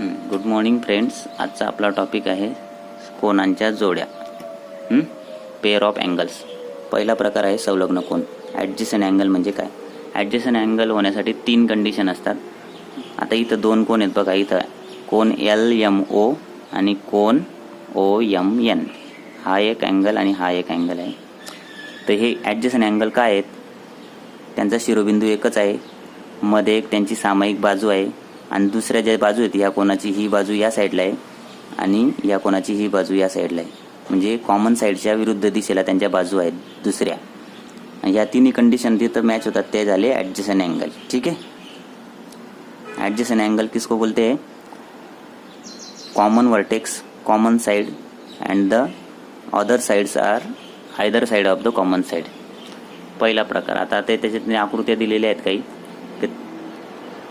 Good morning friends आजचा आपला topic आहे कोणांच्या जोड्या. पेअर ऑफ अँगल्स पहिला प्रकार आहे संलग्न कोण ॲडजस्टन अँगल म्हणजे काय? ॲडजसन अँगल होण्यासाठी तीन कंडिशन असतात. आता इथं दोन कोण आहेत बघा. इथं कोण एल एम ओ आणि कोण ओ एम एन हा एक अँगल आणि हा एक अँगल आहे. तर हे ॲडजस्टन अँगल काय आहेत? त्यांचा शिरोबिंदू एकच आहे. मध्ये एक त्यांची सामायिक बाजू आहे. आणि दुसऱ्या ज्या बाजू आहेत या कोणाची ही बाजू या साईडला आहे आणि या कोणाची ही बाजू या साईडला आहे. म्हणजे कॉमन साईडच्या विरुद्ध दिशेला त्यांच्या बाजू आहेत दुसऱ्या. या तिन्ही कंडिशन तिथं मॅच होतात ते झाले ॲडजसन अँगल ठीक आहे? ॲडजसन अँगल किसको बोलते? हैं common vertex common side and the other sides are either side of the common side पहिला प्रकार. आता ते त्याच्यात आकृत्या दिलेल्या आहेत काही.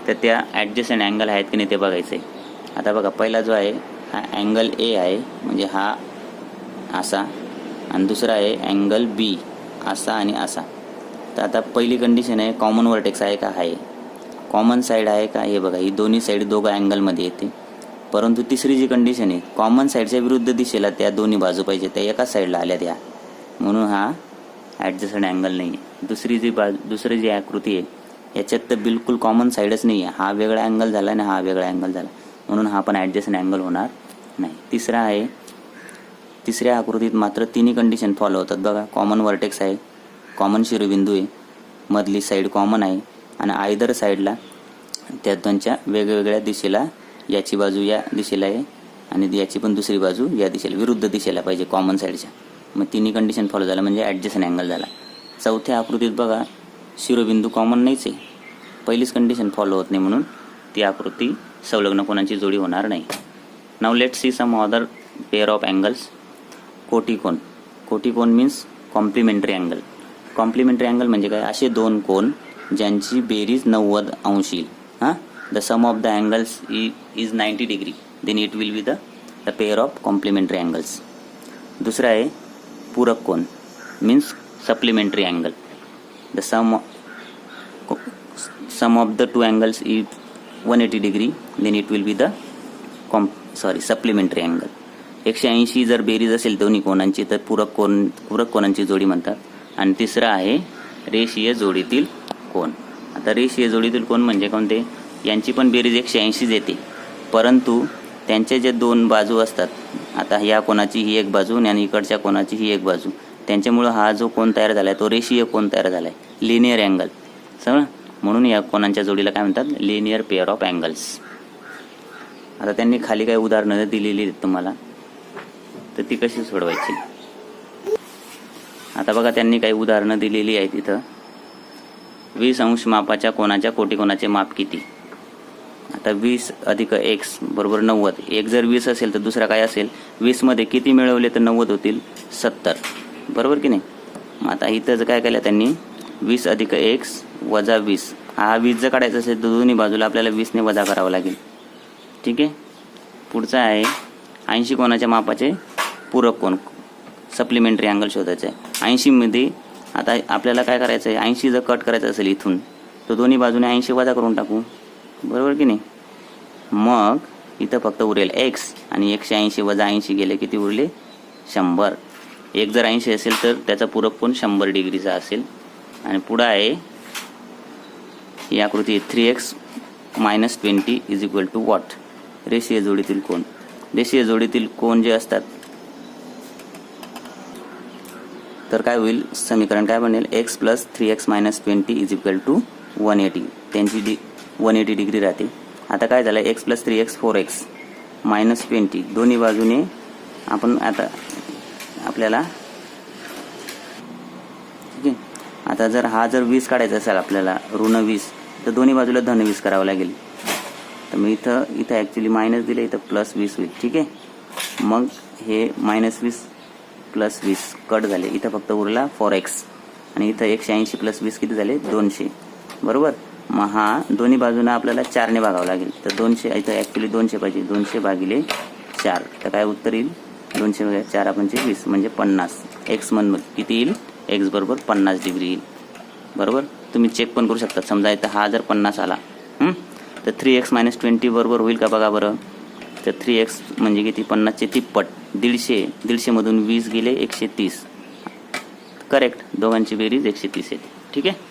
तर त्या ॲडजस्टंट अँगल आहेत की नाही ते बघायचं आहे आता बघा पहिला जो आहे हा अँगल ए आहे म्हणजे हा असा आणि दुसरा आहे अँगल बी असा आणि असा. तर आता पहिली कंडिशन आहे कॉमन वर्टेक्स आहे का? आहे. कॉमन साईड आहे का? हे बघा ही दोन्ही साईड दोघं अँगलमध्ये येते. परंतु तिसरी जी कंडिशन आहे कॉमन साईडच्या विरुद्ध दिशेला त्या दोन्ही बाजू पाहिजे त्या एकाच साईडला आल्या त्या. म्हणून हा ॲडजस्टंट अँगल नाही आहे दुसरी जी बाजू दुसरी जी आकृती आहे याच्यात तर बिलकुल कॉमन साईडच नाही आहे हा वेगळा अँगल झाला आणि हा वेगळा अँगल झाला. म्हणून हा पण ॲडजस्ट अँगल होणार नाही. तिसरा आहे तिसऱ्या आकृतीत मात्र तिन्ही कंडिशन फॉलो होतात. बघा कॉमन वर्टेक्स आहे कॉमन शिरोबिंदू आहे मधली साईड कॉमन आहे आणि आयदर साईडला त्या दोनच्या वेगवेगळ्या दिशेला याची बाजू या दिशेला आहे आणि याची पण दुसरी बाजू या दिशेला विरुद्ध दिशेला पाहिजे कॉमन साईडच्या मग तिन्ही कंडिशन फॉलो झालं म्हणजे ॲडजस्ट अँगल झाला. चौथ्या आकृतीत बघा शिरोबिंदू कॉमन नाहीच आहे. पहिलीच कंडिशन फॉलो होत नाही म्हणून ती आकृती संलग्न कोणाची जोडी होणार नाही. नाव let see some other pair of angles कोटिकोन. कोटिकोन means complementary angle complementary angle म्हणजे काय? असे दोन कोन ज्यांची बेरीज नव्वद अंश येईल. हां? The sum of the angles e is ninety degree then it will be the the pair of complementary angles दुसरं आहे पूरक कोन. Means supplementary angle the sum sum of the two angles is one eighty degree it it will the the com sorry supplementary angle एकशे ऐंशी जर बेरीज असेल दोन्ही कोणांची तर पूरक कोण पूरक कोणांची जोडी म्हणतात. आणि तिसरं आहे रेषीय जोडीतील कोण आता रेषीय जोडीतील कोण म्हणजे कोणते? यांची पण बेरीज एकशे ऐंशीच येते. परंतु त्यांचे जे दोन बाजू असतात आता ह्या कोणाची ही एक बाजू आणि इकडच्या कोणाची ही एक बाजू त्यांच्यामुळं हा जो कोण तयार झाला आहे तो रेषीय कोण तयार झाला आहे लिनियर अँगल समजा म्हणून या कोणांच्या जोडीला काय म्हणतात? लिनियर पेअर ऑफ अँगल्स आता त्यांनी खाली काही उदाहरणं दिलेली आहेत तुम्हाला. तर ती कशी सोडवायची? आता बघा त्यांनी काही उदाहरणं दिलेली आहेत इथं. वीस अंश मापाच्या कोणाच्या कोटी कोणाचे माप किती? आता वीस अधिक एक्स बरोबर नव्वद. एक जर वीस असेल तर दुसरा काय असेल? वीसमध्ये किती मिळवले तर नव्वद होतील? सत्तर. बरोबर की नाही? मग आता इथं जर काय केलं त्यांनी? वीस अधिक एक्स वजा वीस. हा वीस जर काढायचा असेल तर दोन्ही बाजूला आपल्याला वीसने वजा करावं लागेल. ठीक आहे? पुढचा आहे ऐंशी कोणाच्या मापाचे पूरक कोण सप्लिमेंटरी अँगल शोधायचं आहे. ऐंशीमध्ये आता आपल्याला काय करायचं आहे ऐंशी जर कट करायचं असेल इथून तर दोन्ही बाजूने ऐंशी वजा करून टाकू. बरोबर की नाही? मग इथं फक्त उरेल एक्स आणि एकशे ऐंशी वजा ऐंशी गेले किती उरले? शंभर. एक जर ऐंशी असेल तर त्याचा पूरक कोण शंभर डिग्रीचा असेल. आणि पुढं आहे ही आकृती three x minus twenty is equal to what? रेषीय जोडीतील कोण रेषीय जोडीतील कोण जे असतात तर काय होईल? समीकरण काय बनेल? X plus three x minus twenty is equal to one eighty. त्यांची डी वन एटी डिग्री राहते. आता काय झालं x plus three x four x minus twenty. दोन्ही बाजूने आपण आता आपल्याला ठीक आहे? आता जर हा जर वीस काढायचा असेल आपल्याला ऋण वीस तर दोन्ही बाजूला धन वीस करावं लागेल. तर मी इथं इथं ॲक्च्युली मायनस दिलं इथं प्लस वीस होईल. ठीक आहे? मग हे मायनस वीस प्लस वीस कट झाले. इथं फक्त उरला फोर एक्स आणि इथं एकशे ऐंशी प्लस वीस किती झाले? दोनशे. बरोबर? मग हा दोन्ही बाजूनं आपल्याला चारने भागावं लागेल. तर दोनशे इथं ॲक्च्युली दोनशे पाहिजे. दोनशे भागिले चार. तर काय उत्तर येईल? दोनशे चार आपण वीस म्हणजे पन्नास. एक्स म्हणून किती येईल? एक्स बरोबर पन्नास डिग्री येईल. बरोबर? तुम्ही चेक पण करू शकता. समजा इथं हा जर पन्नास आला तर थ्री एक्स मायनस ट्वेंटी बरोबर होईल का बघा बरं? तर थ्री एक्स म्हणजे किती? पन्नासचे तिप्पट. दीडशे. दीडशेमधून वीस गेले एकशे तीस. करेक्ट दोघांची बेरीज एकशे तीस येते. ठीक आहे?